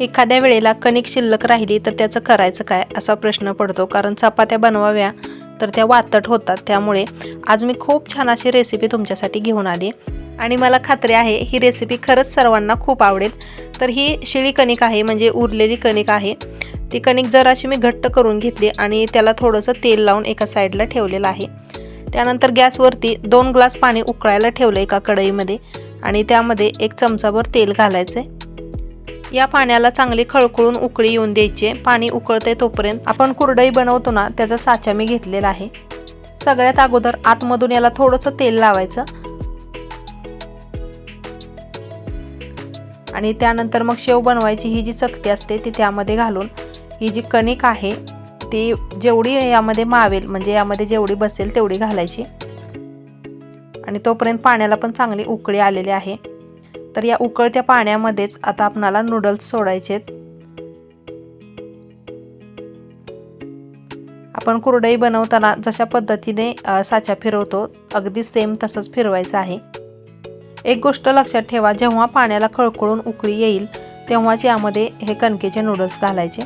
एखाद्या वेळेला कणिक शिल्लक राहिली तर त्याचं करायचं काय असा प्रश्न पडतो. कारण चपात्या बनवाव्या तर त्या वातट होतात. त्यामुळे आज मी खूप छान अशी रेसिपी तुमच्यासाठी घेऊन आली. आणि मला खात्री आहे ही रेसिपी खरंच सर्वांना खूप आवडेल. तर ही शिळी कणिक आहे म्हणजे उरलेली कणिक आहे. ती कणिक जर अशी मी घट्ट करून घेतली आणि त्याला थोडंसं तेल लावून एका साईडला ठेवलेलं आहे. त्यानंतर गॅसवरती दोन ग्लास पाणी उकळायला ठेवलं एका कढईमध्ये. आणि त्यामध्ये एक चमचाभर तेल घालायचं आहे या पाण्याला चांगली खळखळून उकळी येऊन द्यायची. पाणी उकळते तोपर्यंत आपण कुरडई बनवतो ना त्याचा साचा मी घेतलेला आहे. सगळ्यात अगोदर आतमधून याला थोडंसं तेल लावायचं. आणि त्यानंतर मग शेव बनवायची ही जी चकती असते ती त्यामध्ये घालून. ही जी कणिक आहे ती जेवढी यामध्ये मावेल म्हणजे यामध्ये जेवढी बसेल तेवढी घालायची. आणि तोपर्यंत पाण्याला पण चांगली उकळी आलेली आहे. तर या उकळत्या पाण्यामध्येच आता आपणाला नूडल्स सोडायचे आपण कुरडई बनवताना जशा पद्धतीने साच्या साचा फिरवतो अगदी सेम तसंच फिरवायचं आहे. एक गोष्ट लक्षात ठेवा जेव्हा पाण्याला खळखळून उकळी येईल तेव्हाच यामध्ये हे कणकेचे नूडल्स घालायचे.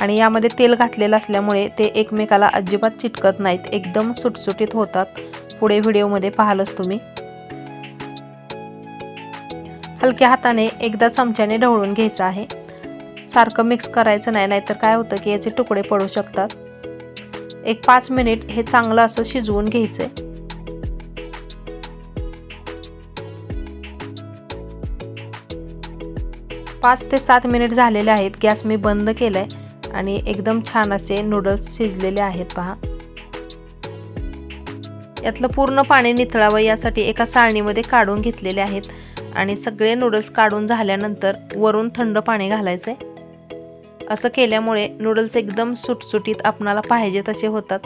आणि यामध्ये तेल घातलेलं असल्यामुळे ते एकमेकाला अजिबात चिटकत नाहीत एकदम सुटसुटीत होतात. पुढे व्हिडिओमध्ये पाहालच तुम्ही. हलक्या हाताने एकदा चमच्याने ढवळून घ्यायचं आहे. सारखं मिक्स करायचं नाही नाहीतर काय होतं की याचे तुकडे पडू शकतात. एक पाच मिनिट हे चांगलं असं शिजवून घ्यायचं आहे पाच ते सात मिनिट झालेले आहेत गॅस मी बंद केलाय आहे आणि एकदम छान असे नूडल्स शिजलेले आहेत पहा. यातलं पूर्ण पाणी निथळावं यासाठी एका चाळणीमध्ये काढून घेतलेले आहेत. आणि सगळे नूडल्स काढून झाल्यानंतर वरून थंड पाणी घालायचं आहे असं केल्यामुळे नूडल्स एकदम सुटसुटीत आपणाला पाहिजे तसे होतात.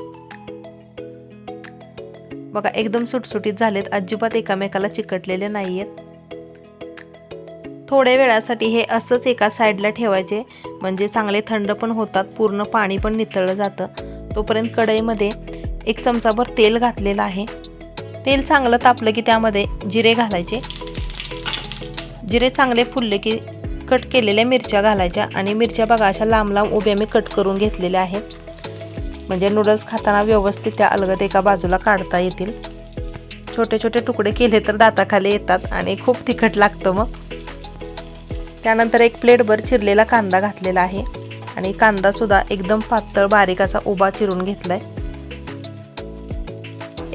बघा एकदम सुटसुटीत झालेत. अजिबात एकामेकाला चिकटलेले नाही आहेत थोड्या वेळासाठी हे असंच एका साईडला ठेवायचे. म्हणजे चांगले थंड पण होतात पूर्ण पाणी पण नितळलं जातं. तोपर्यंत कढईमध्ये एक चमचाभर तेल घातलेलं आहे. तेल चांगलं तापलं की त्यामध्ये जिरे घालायचे. जिरे चांगले फुलले की कट केलेल्या मिरच्या घालायच्या आणि मिरच्या बघा अशा लांब लांब उभ्या मी कट करून घेतलेल्या आहेत. म्हणजे नूडल्स खाताना व्यवस्थित त्या अलगद एका बाजूला काढता येतील. छोटे छोटे तुकडे केले तर दाताखाली येतात आणि खूप तिखट लागतं मग. त्यानंतर एक प्लेटभर चिरलेला कांदा घातलेला आहे आणि कांदासुद्धा एकदम पातळ बारीक असा उभा चिरून घेतला आहे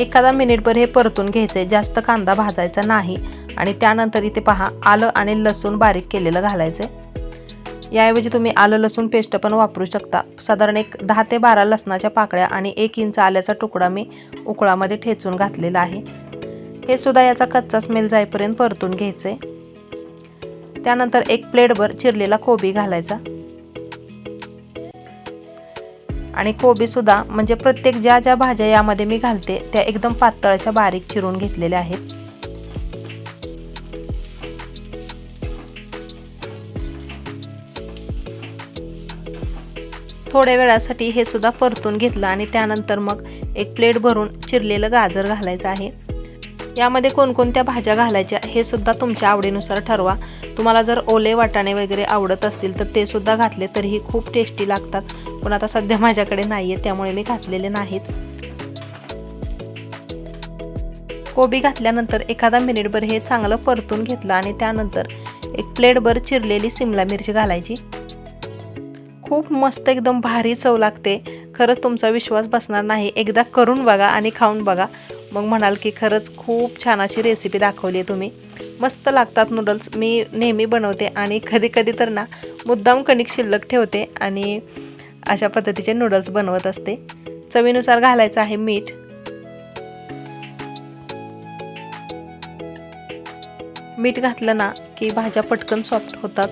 एखादा मिनिटभर हे परतून घ्यायचं आहे जास्त कांदा भाजायचा नाही. आणि त्यानंतर इथे पहा आलं आणि लसूण बारीक केलेलं घालायचं आहे याऐवजी तुम्ही आलं लसूण पेस्ट पण वापरू शकता. साधारण एक दहा ते बारा लसणाच्या पाकळ्या आणि एक इंच आल्याचा तुकडा मी उकळामध्ये ठेचून घातलेला आहे. हे सुद्धा याचा कच्चा स्मेल जाईपर्यंत परतून घ्यायचं आहे त्यानंतर एक प्लेटभर चिरलेला कोबी घालायचा. आणि कोबीसुद्धा म्हणजे प्रत्येक ज्या ज्या भाज्या यामध्ये मी घालते त्या एकदम पातळाच्या बारीक चिरून घेतलेल्या आहेत. थोड्या वेळासाठी हे सुद्धा परतून घेतलं आणि त्यानंतर मग एक प्लेट भरून चिरलेलं गाजर घालायचं आहे. यामध्ये कोणकोणत्या भाज्या घालायच्या हे सुद्धा तुमच्या आवडीनुसार ठरवा. तुम्हाला जर ओले वाटाणे वगैरे आवडत असतील तर ते सुद्धा घातले तरीही खूप टेस्टी लागतात. पण आता सध्या माझ्याकडे नाही आहे त्यामुळे मी घातलेले नाहीत. कोबी घातल्यानंतर एखादा मिनिटभर हे चांगलं परतून घेतलं आणि त्यानंतर एक प्लेटभर चिरलेली सिमला मिरची घालायची. खूप मस्त एकदम भारी चव लागते. खरंच तुमचा विश्वास बसणार नाही. एकदा करून बघा आणि खाऊन बघा. मग म्हणाल की खरंच खूप छान अशी रेसिपी दाखवली आहे तुम्ही. मस्त लागतात नूडल्स मी नेहमी बनवते आणि कधी कधी तर ना मुद्दाम कणिक शिल्लक ठेवते आणि अशा पद्धतीचे नूडल्स बनवत असते. चवीनुसार घालायचं आहे मीठ. मीठ घातलं ना की भाज्या पटकन सॉफ्ट होतात.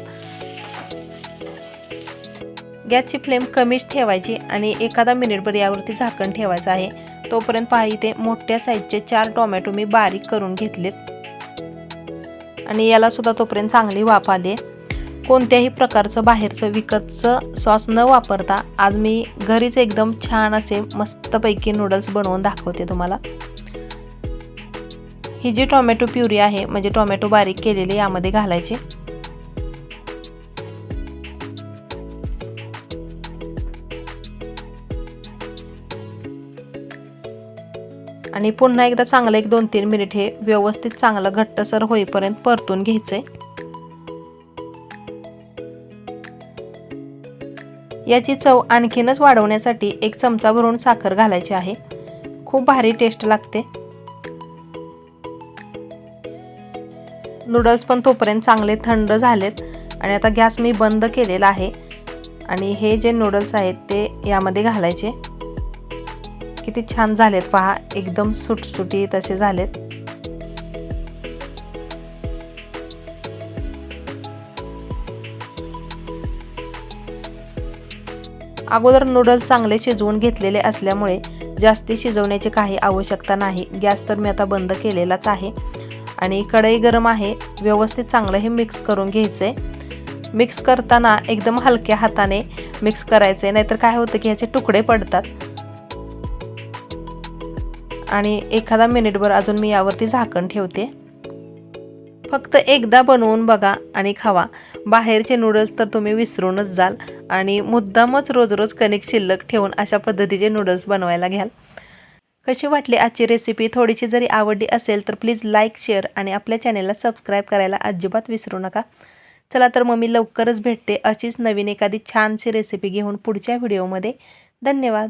गॅसची फ्लेम कमीच ठेवायची आणि एखादा मिनिटभर यावरती झाकण ठेवायचं आहे. तोपर्यंत पहा इथे मोठ्या साईजचे चार टोमॅटो मी बारीक करून घेतलेत. आणि यालासुद्धा तोपर्यंत चांगली वाफ आली. कोणत्याही प्रकारचं बाहेरचं विकतचं सॉस न वापरता आज मी घरीच एकदम छान असे मस्तपैकी नूडल्स बनवून दाखवते तुम्हाला. ही जी टोमॅटो प्युरी आहे म्हणजे टोमॅटो बारीक केलेली यामध्ये घालायची. आणि पुन्हा एकदा चांगलं एक दोन तीन मिनिट हे व्यवस्थित चांगलं घट्टसर होईपर्यंत परतून घ्यायचं. आहे याची चव आणखीनच वाढवण्यासाठी एक चमचा भरून साखर घालायची आहे. खूप भारी टेस्ट लागते. नूडल्स पण तोपर्यंत चांगले थंड झालेत. आणि आता गॅस मी बंद केलेला आहे. आणि हे जे नूडल्स आहेत ते यामध्ये घालायचे. किती छान झालेत पहा एकदम सुटसुटीत असे झालेत. अगोदर नूडल्स चांगले शिजवून घेतलेले असल्यामुळे जास्ती शिजवण्याची काही आवश्यकता नाही. गॅस तर मी आता बंद केलेलाच आहे. आणि कढई गरम आहे. व्यवस्थित चांगलं हे मिक्स करून घ्यायचं. आहे मिक्स करताना एकदम हलक्या हाताने मिक्स करायचं. आहे नाहीतर काय होतं की ह्याचे तुकडे पडतात. आणि एखादा मिनिटभर अजून मी यावरती झाकण ठेवते. फक्त एकदा बनवून बघा आणि खावा. बाहेरचे नूडल्स तर तुम्ही विसरूनच जाल आणि मुद्दामच रोज रोज कणिक शिल्लक ठेवून अशा पद्धतीचे नूडल्स बनवायला घ्याल. कशी वाटली आजची रेसिपी थोडीशी जरी आवडली असेल तर प्लीज लाईक शेअर आणि आपल्या चॅनेलला सबस्क्राईब करायला अजिबात विसरू नका. चला तर मग मी लवकरच भेटते अशीच नवीन एखादी छानशी रेसिपी घेऊन पुढच्या व्हिडिओमध्ये धन्यवाद.